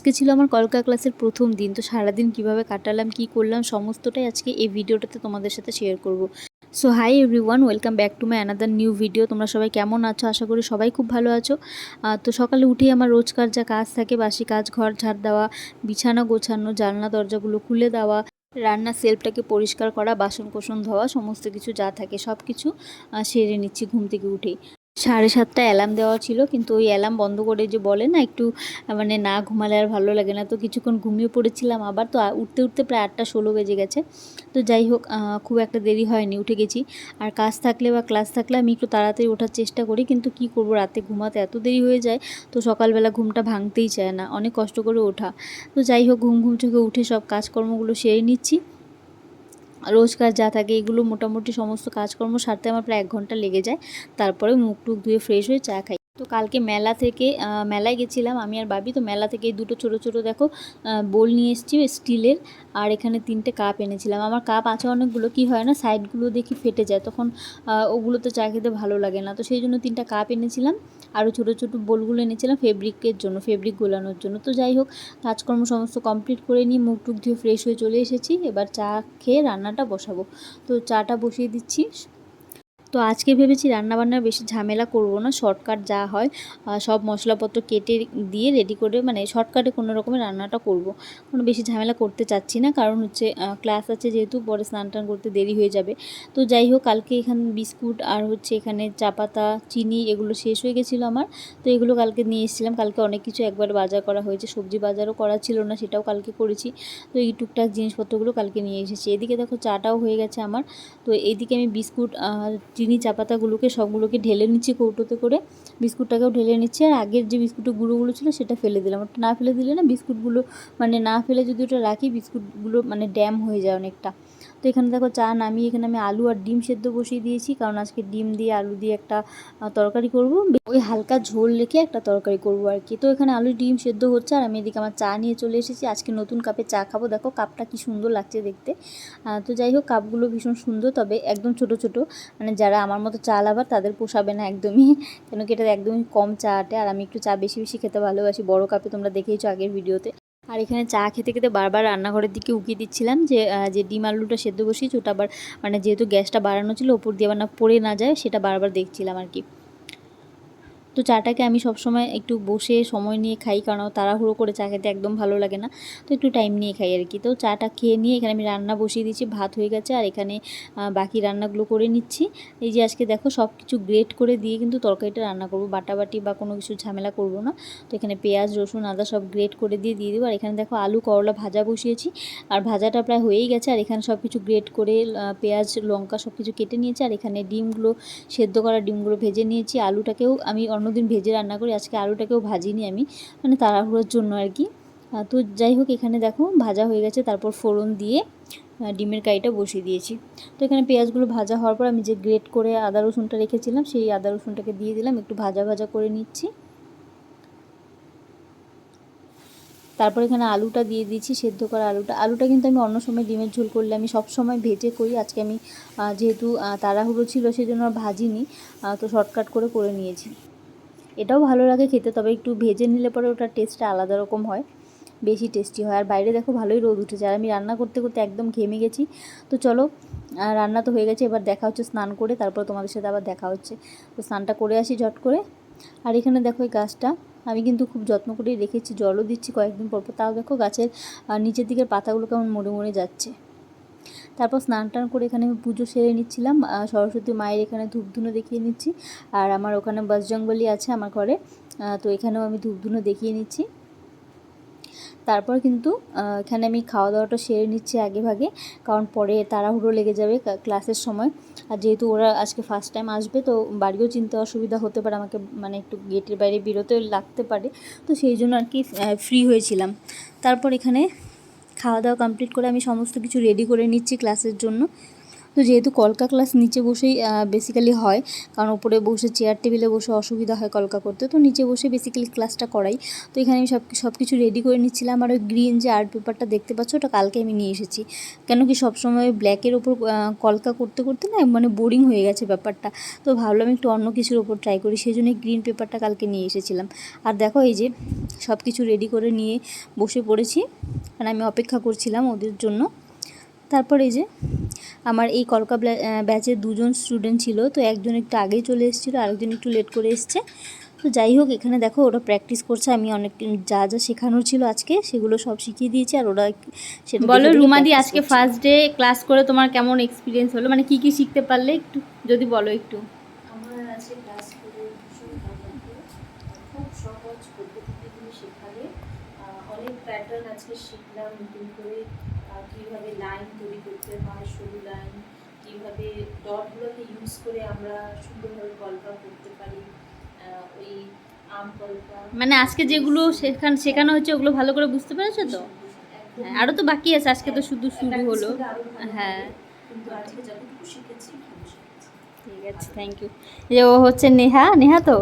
আজকে ছিল আমার কলকা ক্লাসের প্রথম দিন, তো সারাদিন কীভাবে কাটালাম, কি করলাম, সমস্তটাই আজকে এই ভিডিওটাতে তোমাদের সাথে শেয়ার করব। So hi everyone welcome back to my another new video তোমরা সবাই কেমন আছো? আশা করি সবাই খুব ভালো আছো। তো সকালে উঠেই আমার রোজকার যা কাজ থাকে, বাসি কাজ, ঘর ঝাড় দেওয়া, বিছানা গোছানো, জানলা, দরজাগুলো খুলে দেওয়া, রান্নার সেলফটাকে পরিষ্কার করা বাসন কোসন ধোয়া, সমস্ত কিছু যা থাকে সব কিছু সেরে নিচ্ছি ঘুম থেকে উঠেই। সাড়ে সাতটা অ্যালার্ম দেওয়া ছিল, কিন্তু ওই অ্যালার্ম বন্ধ করে যে বলে না, একটু মানে না ঘুমালে আর ভালো লাগে না। তো কিছুক্ষণ ঘুমিয়ে পড়েছিলাম আবার, তো উঠতে উঠতে প্রায় আটটা ষোলো বেজে গেছে। তো যাই হোক খুব একটা দেরি হয়নি, উঠে গেছি। আর কাজ থাকলে বা ক্লাস থাকলে আমি একটু তাড়াতাড়ি ওঠার চেষ্টা করি, কিন্তু কি করব, রাতে ঘুমাতে এত দেরি হয়ে যায়, তো সকালবেলা ঘুমটা ভাঙতেই চায় না, অনেক কষ্ট করে ওঠা। তো যাই হোক, ঘুম ঘুম থেকে উঠে সব কাজকর্মগুলো সেরে নিচ্ছি। রোজকার যা থাকে, এগুলো মোটামুটি সমস্ত কাজকর্ম সারতে আমার প্রায় এক ঘণ্টা লেগে যায়। তারপরে মুখ টুক ধুয়ে ফ্রেশ হয়ে চা খাই। তো কালকে মেলা থেকে মেলায় গেছিলাম আমি আর বাবি। তো মেলা থেকে দুটো ছোটো ছোটো দেখো বোল নিয়ে এসেছি স্টিলের। আর এখানে তিনটে কাপ এনেছিলাম। আমার কাপ আছে অনেকগুলো, কি হয় না, সাইডগুলো দেখি ফেটে যায়, তখন ওগুলো তো চা খেতে ভালো লাগে না। তো সেই জন্য তিনটা কাপ এনেছিলাম আরও ছোটো ছোটো বোলগুলো এনেছিলাম ফেব্রিকের জন্য, ফেব্রিক গোলানোর জন্য। তো যাই হোক, কাজকর্ম সমস্ত কমপ্লিট করে নিয়ে মুখ টুক ধুয়ে ফ্রেশ হয়ে চলে এসেছি। এবার চা খেয়ে রান্নাটা বসাবো। তো চাটা বসিয়ে দিচ্ছি। তো আজকে ভেবেছি রান্নাবান্নার বেশি ঝামেলা করব না শর্টকাট যা হয় সব মশলাপত্র কেটে দিয়ে রেডি করে মানে শর্টকাটে কোনো রকমের রান্নাটা করব। কোনো বেশি ঝামেলা করতে চাচ্ছি না, কারণ হচ্ছে ক্লাস আছে যেহেতু, পরে স্নান টান করতে দেরি হয়ে যাবে। তো যাই হোক, কালকে এখানে বিস্কুট আর হচ্ছে এখানে চা পাতা, চিনি এগুলো শেষ হয়ে গেছিল আমার। তো এগুলো কালকে নিয়ে এসেছিলাম, কালকে অনেক কিছু একবার বাজার করা হয়েছে, সবজি বাজারও করা ছিল না, সেটাও কালকে করেছি। তো এই টুকটাক জিনিসপত্রগুলো কালকে নিয়ে এসেছি। এদিকে দেখো চাটাও হয়ে গেছে আমার। তো এইদিকে আমি বিস্কুট চিনি চা পাতাগুলোকে সবগুলোকে ঢেলে নিচ্ছি কৌটোতে করে। বিস্কুটটাকেও ঢেলে নিচ্ছি। আর আগের যে বিস্কুটের গুঁড়োগুলো ছিল সেটা ফেলে দিলাম। ওটা না ফেলে দিলে না বিস্কুটগুলো মানে না ফেলে যদি ওটা রাখি, বিস্কুটগুলো মানে ড্যাম হয়ে যায় অনেকটা। তো এখানে দেখো চা নামিয়ে এখানে আমি আলু আর ডিম সেদ্ধ বসিয়ে দিয়েছি, কারণ আজকে ডিম দিয়ে আলু দিয়ে একটা তরকারি করব। ওই হালকা ঝোল রেখে একটা তরকারি করব আর কি। তো এখানে আলু ডিম সেদ্ধ হচ্ছে আর আমি এদিকে আমার চা নিয়ে চলে এসেছি। আজকে নতুন কাপে চা খাব। দেখো কাপটা কি সুন্দর লাগছে দেখতে। তো যাই হোক, কাপগুলো ভীষণ সুন্দর, তবে একদম ছোট ছোট। মানে যারা আমার মতো চা লাভার তাদের পোষাবে না একদমই। কেন কি এটা একদমই কম চা আটে। আর আমি একটু চা বেশি বেশি খেতে ভালোবাসি। বড় কাপে তোমরা দেখেইছো আগের ভিডিওতে। আর এখানে চা খেতে খেতে বারবার রান্নাঘরের দিকে উকিয়ে দিচ্ছিলাম যে যে ডিম আলুটা সেদ্ধ বসিয়েছি, ওটা আবার মানে যেহেতু গ্যাসটা বাড়ানো ছিল, ওপর দিয়ে আবার না পড়ে না যায়, সেটা বারবার দেখছিলাম আর কি। তো চাটাকে আমি সবসময় একটু বসে সময় নিয়ে খাই, কারণ তাড়াহুড়ো করে চা খেতে একদম ভালো লাগে না। তো একটু টাইম নিয়ে খাই আর কি। তো চাটা খেয়ে নিয়ে এখানে আমি রান্না বসিয়ে দিয়েছি, ভাত হয়ে গেছে আর এখানে বাকি রান্নাগুলো করে নিচ্ছি। এই যে আজকে দেখো সব কিছু গ্রেট করে দিয়ে কিন্তু তরকারিটা রান্না করব। বাটাবাটি বা কোনো কিছু ঝামেলা করব না। তো এখানে পেঁয়াজ, রসুন, আদা সব গ্রেট করে দিয়ে দিয়ে দেবো। আর এখানে দেখো আলু, করলা ভাজা বসিয়েছি। আর ভাজাটা প্রায় হয়েই গেছে। আর এখানে সব কিছু গ্রেট করে পেঁয়াজ, লঙ্কা সব কিছু কেটে নিয়েছি। আর এখানে ডিমগুলো, সেদ্ধ করা ডিমগুলো ভেজে নিয়েছি। আলুটাকেও আমি অন্যদিন ভেজে রান্না করি। আজকে আলুটাকেও ভাজিনি আমি মানে তাড়াহুড়োর জন্য আর কি। তো যাই হোক, এখানে দেখো ভাজা হয়ে গেছে। তারপর ফোড়ন দিয়ে ডিমের কাইটা বসিয়ে দিয়েছি। তো এখানে পেঁয়াজগুলো ভাজা হওয়ার পর আমি যে গ্রেট করে আদা রসুনটা রেখেছিলাম, সেই আদা রসুনটাকে দিয়ে দিলাম। একটু ভাজা ভাজা করে নিচ্ছি। তারপর এখানে আলুটা দিয়ে দিয়েছি, সেদ্ধ করা আলুটা। আলুটা কিন্তু আমি অন্য সময় ডিমের ঝোল করলে আমি সব সময় ভেজে করি। আজকে আমি যেহেতু তাড়াহুড়ো ছিল সেই জন্য ভাজিনি। তো শর্টকাট করে করে নিয়েছি। এটাও ভালো লাগে খেতে, তবে একটু ভেজে নিলে পরে ওটার টেস্টটা আলাদা রকম হয়, বেশি টেস্টি হয়। আর বাইরে দেখো ভালোই রোদ উঠেছে, আর আমি রান্না করতে করতে একদম ঘেমে গেছি। তো চলো রান্না তো হয়ে গেছে, এবার দেখা হচ্ছে স্নান করে, তারপর তোমাদের সাথে আবার দেখা হচ্ছে। তো স্নানটা করে আসি ঝট করে। আর এখানে দেখো এই গাছটা, আমি কিন্তু খুব যত্ন করেই রেখেছি, জলও দিচ্ছি কয়েকদিন পর তাও দেখো গাছের নিচের দিকের পাতাগুলো কেমন মরে মরে যাচ্ছে। তারপর স্নান টান করে এখানে আমি পুজো সেরে নিচ্ছিলাম। সরস্বতী মায়ের এখানে ধূপধুনো দেখিয়ে নিচ্ছি। আর আমার ওখানে বজরংবলী আছে আমার ঘরে। তো এখানেও আমি ধূপধুনো দেখিয়ে নিচ্ছি। তারপর কিন্তু এখানে আমি খাওয়া দাওয়াটা সেরে নিচ্ছি আগে ভাগে। কারণ পরে তাড়াহুড়ো লেগে যাবে ক্লাসের সময়। আর যেহেতু ওরা আজকে ফার্স্ট টাইম আসবে, তো বাড়িও চিনতে অসুবিধা হতে পারে। আমাকে মানে একটু গেটের বাইরে বেরোতে লাগতে পারে। তো সেই জন্য আর কি ফ্রি হয়েছিলাম। তারপর এখানে খাওয়া দাওয়া কমপ্লিট করে আমি সমস্ত কিছু রেডি করে নিচ্ছি ক্লাসের জন্য। তো যেহেতু কলকা ক্লাস নিচে বসেই বেসিক্যালি হয়, কারণ উপরে বসে চেয়ার টেবিলে বসে অসুবিধা হয় কলকা করতে, তো নিচে বসে বেসিক্যালি ক্লাসটা করাই। তো এখানে আমি সব সব কিছু রেডি করে নিচ্ছিলাম, আর ওই গ্রিন যে আর্ট পেপারটা দেখতে পাচ্ছ, ওটা কালকে আমি নিয়ে এসেছি। কেন কি সবসময় ব্ল্যাকের ওপর কলকা করতে করতে না মানে বোরিং হয়ে গেছে ব্যাপারটা। তো ভাবলাম একটু অন্য কিছুর ওপর ট্রাই করি সেই জন্য গ্রিন পেপারটা কালকে নিয়ে এসেছিলাম। আর দেখো এই যে সব কিছু রেডি করে নিয়ে বসে পড়েছি মানে আমি অপেক্ষা করছিলাম ওদের জন্য। তারপর এই যে আমার এই কলকা ব্যাচে দুজন স্টুডেন্ট ছিল তো একজন একটু আগেই চলে এসেছিল আরেকজন একটু লেট করে এসছে। তো যাই হোক এখানে দেখো ওরা প্র্যাকটিস করছে আমি অনেক যা যা শেখানোর ছিল আজকে সেগুলো সব শিখিয়ে দিয়েছি আর ওরা সেটা বলো রুমাদি আজকে ফার্স্ট ডে ক্লাস করে তোমার কেমন এক্সপিরিয়েন্স হলো? মানে কি কি শিখতে পারলে একটু যদি বলো একটু? আমার আজকে ক্লাস করে ভীষণ ভালো লাগল। খুব সহজ পদ্ধতিগুলো শেখালে। অনেক প্যাটার্ন আজকে শিখলাম নতুন করে কীভাবে লাইন তৈরি করতে হয় সরু লাইন কীভাবে ডটগুলোকে ইউজ করে আমরা সুন্দরভাবে কলকা করতে পারি ওই আম কলকা মানে আজকে যেগুলো শেখান শেখানো হচ্ছে ওগুলো ভালো করে বুঝতে পেরেছ তো? হ্যাঁ, আরও তো বাকি আছে আজকে তো শুধু শুরু হলো। হ্যাঁ। কিন্তু আজকে যতটুকু শিখেছি শিখেছি। ঠিক আছে থ্যাংক ইউ যে ও হচ্ছে নেহা নেহা তো?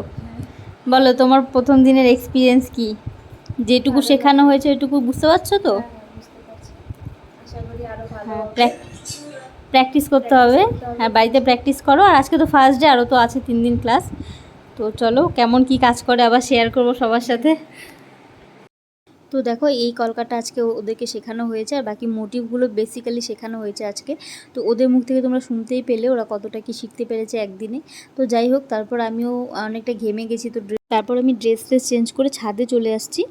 বলো তোমার প্রথম দিনের এক্সপিরিয়েন্স কি? যেটুকু শেখানো হয়েছে ওইটুকু বুঝতে পারছ তো হ্যাঁ, হ্যাঁ, বুঝতে পারছি আশা করি আরও ভালো হ্যাঁ। প্র্যাকটিস করতে হবে। হ্যাঁ বাড়িতে প্র্যাকটিস করো। আর আজকে তো ফার্স্ট ডে আরও তো আছে তিন দিন ক্লাস তো চলো কেমন কি কাজ করে আবার শেয়ার করব সবার সাথে। তো দেখো, এই কলকাটা আজকে ওদেরকে শেখানো হয়েছে আর বাকি মোটিভগুলো বেসিক্যালি শেখানো হয়েছে আজকে। তো ওদের মুখ থেকে তোমরা শুনতেই পেলে ওরা কতটা কি শিখতে পেরেছে একদিনে। তো যাই হোক, তারপর আমিও অনেকটা ঘেমে গেছি, তো তারপর আমি ড্রেস ট্রেস চেঞ্জ করে ছাদে চলে আসছি।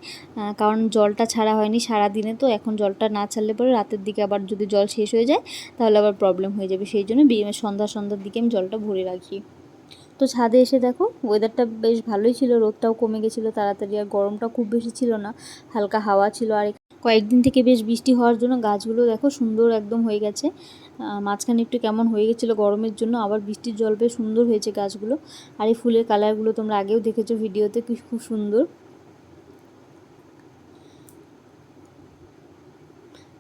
কারণ জলটা ছাড়া হয়নি সারা দিনে তো এখন জলটা না ছাড়লে পরে রাতের দিকে আবার যদি জল শেষ হয়ে যায়, তাহলে আবার প্রবলেম হয়ে যাবে। সেই জন্য সন্ধ্যা সন্ধ্যার দিকে আমি জলটা ভরে রাখি। তো ছাদে এসে দেখো ওয়েদারটা বেশ ভালোই ছিল, রোদটাও কমে গেছিল তাড়াতাড়ি, আর গরমটা খুব বেশি ছিল না, হালকা হাওয়া ছিল, আর কয়েকদিন থেকে বেশ বৃষ্টি হওয়ার জন্য গাছগুলো দেখো সুন্দর একদম হয়ে গেছে। মাঝখানে একটু কেমন হয়ে গেছিল গরমের জন্য, আবার বৃষ্টির জল বেশ সুন্দর হয়েছে গাছগুলো, আর এই ফুলের কালারগুলো তোমরা আগেও দেখেছ ভিডিওতে, কি খুব সুন্দর।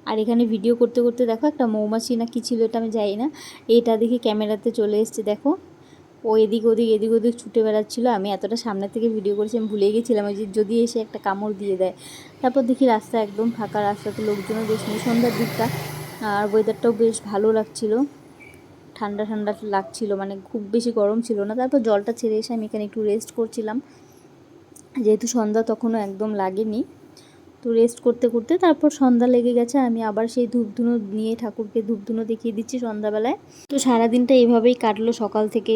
আর এখানে ভিডিও করতে করতে দেখো একটা মৌমাছি না কি ছিল এটা আমি জানি না, এটা দেখে ক্যামেরাতে চলে এসছে, দেখো। ও এদিক ওদিক এদিক ওদিক ছুটে বেড়াচ্ছিলো। আমি এতটা সামনে থেকে ভিডিও করেছি, আমি ভুলে গেছিলাম। যে যদি এসে একটা কামড় দিয়ে দেয়। তারপর দেখি রাস্তা একদম ফাঁকা, রাস্তাতে লোকজনও বেশ নেই। সন্ধ্যার দিকটা। আর ওয়েদারটাও বেশ ভালো লাগছিল। ঠান্ডা ঠান্ডা লাগছিল। মানে খুব বেশি গরম ছিল না। তারপর জলটা ছেড়ে এসে আমি এখানে একটু রেস্ট করছিলাম। যেহেতু সন্ধ্যা তখনও একদম লাগেনি। তো রেস্ট করতে করতে তারপর সন্ধ্যা লেগে গেছে, আমি আবার সেই ধূপধুনো নিয়ে ঠাকুরকে ধূপধুনো দেখিয়ে দিচ্ছি সন্ধ্যাবেলায়। তো সারাদিনটা এভাবেই কাটলো, সকাল থেকে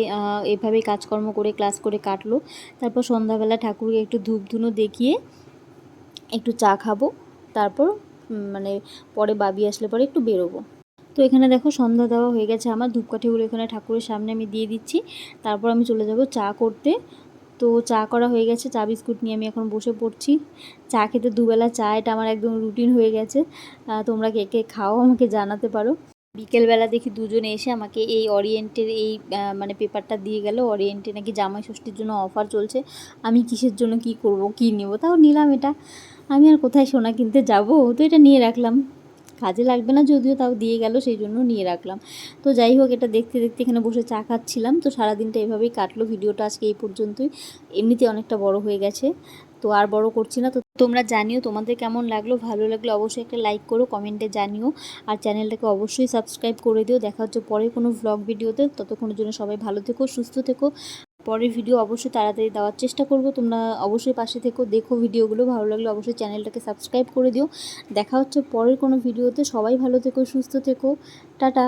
এভাবেই কাজকর্ম করে ক্লাস করে কাটলো। তারপর সন্ধ্যাবেলা ঠাকুরকে একটু ধূপধুনো দেখিয়ে একটু চা খাব, তারপর মানে পরে বাবি আসলে পরে একটু বেরোবো। তো এখানে দেখো সন্ধ্যা দেওয়া হয়ে গেছে আমার ধূপকাঠিগুলো এখানে ঠাকুরের সামনে আমি দিয়ে দিচ্ছি। তারপর আমি চলে যাব চা করতে। তো চা করা হয়ে গেছে। চা বিস্কুট নিয়ে আমি এখন বসে পড়ছি। চা খেতে দুবেলা চা, এটা আমার একদম রুটিন হয়ে গেছে। তোমরা কে কে খাও আমাকে জানাতে পারো। বিকেলবেলা দেখি দুজনে এসে আমাকে এই অরিয়েন্টের এই মানে পেপারটা দিয়ে গেল। অরিয়েন্টে নাকি জামাই ষষ্ঠীর জন্য অফার চলছে। আমি কিসের জন্য কি করব, কি নেব? তাও নিলাম এটা। আমি আর কোথায় সোনা কিনতে যাব? তো এটা নিয়ে রাখলাম। কাজে লাগবে না, যদিও তাও দিয়ে গেল, সেই জন্য নিয়ে রাখলাম। তো যাই হোক, এটা দেখতে দেখতে এখানে বসে চা খাচ্ছিলাম। তো সারাদিনটা এভাবেই কাটলো, ভিডিওটা আজকে এই পর্যন্তই। এমনিতে অনেকটা বড় হয়ে গেছে, তো আর বড় করছি না। তো তোমরা জানিও তোমাদের কেমন লাগল, ভালো লাগল অবশ্যই একটা লাইক করো, কমেন্টে জানিও। আর চ্যানেলটাকে অবশ্যই সাবস্ক্রাইব করে দিও। দেখা হচ্ছে পরে কোনো ভ্লগ ভিডিওতে, ততক্ষণের জন্য সবাই ভালো থেকো, সুস্থ থেকো। পরের ভিডিও অবশ্যই তাড়াতাড়ি দেওয়ার চেষ্টা করব। তোমরা অবশ্যই পাশে থেকো, দেখো ভিডিওগুলো ভালো লাগলে অবশ্যই চ্যানেলটাকে সাবস্ক্রাইব করে দিও। দেখা হচ্ছে পরের কোনো ভিডিওতে সবাই ভালো থেকো, সুস্থ থেকো। টাটা!